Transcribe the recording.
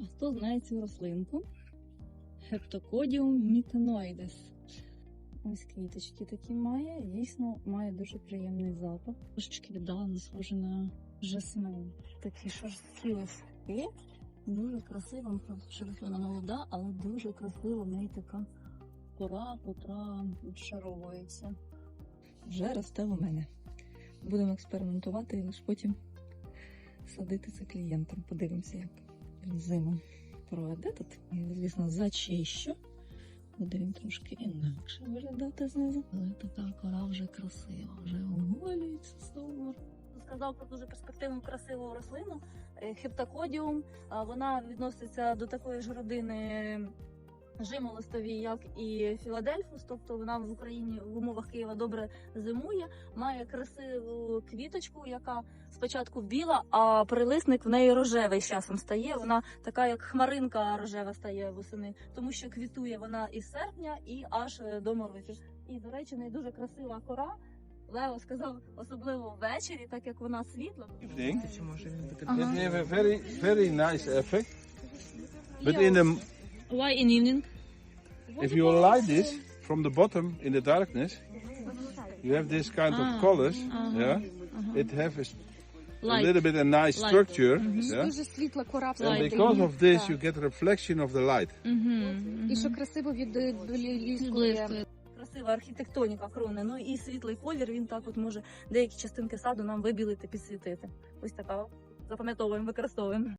А хто знає цю рослинку? Хептокодіум міканоїдес. Ось квіточки такі має. Дійсно має дуже приємний запах. Трошечки віддалено схоже на жасмин. Такі шорсткі листки. Дуже що рослина молода, але дуже красиво в неї така кора, котра відшаровується. Вже росте у мене. Будемо експериментувати і лише потім садити це клієнтам. Подивимося, як зиму проведе тут. І, звісно, зачищу. Буде він трошки інакше виглядати знизу. Але така кора вже красива, вже оголюється стовбур. Сказав про дуже перспективну красиву рослину е, хептакодіум. Вона відноситься до такої ж родини жимолостові, як і Філадельфус, тобто вона в Україні в умовах Києва добре зимує, має красиву квіточку, яка спочатку біла, а прилисник в неї рожевий з часом стає. Вона така, як хмаринка рожева стає восени, тому що квітує вона із серпня і аж е, до морозів. І, до речі, в неї дуже красива кора. Лео сказав, особливо ввечері, так як вона світла. Чи може він бути very, very nice effect. But in the, Why in evening? if you light this from the bottom in the darkness, you have this kind Ah, of colors. uh-huh, Yeah, uh-huh. it have a, a little bit a nice Light. structure. Mhm. Yeah, дуже світла кора and because of this, you get reflection of the light. І що красиво від е. Блискує. Красива архітектоніка крони. Ну і світлий колір. Він так от може деякі частинки саду нам вибілити, підсвітити. Ось така. Запам'ятовуємо, використовуємо.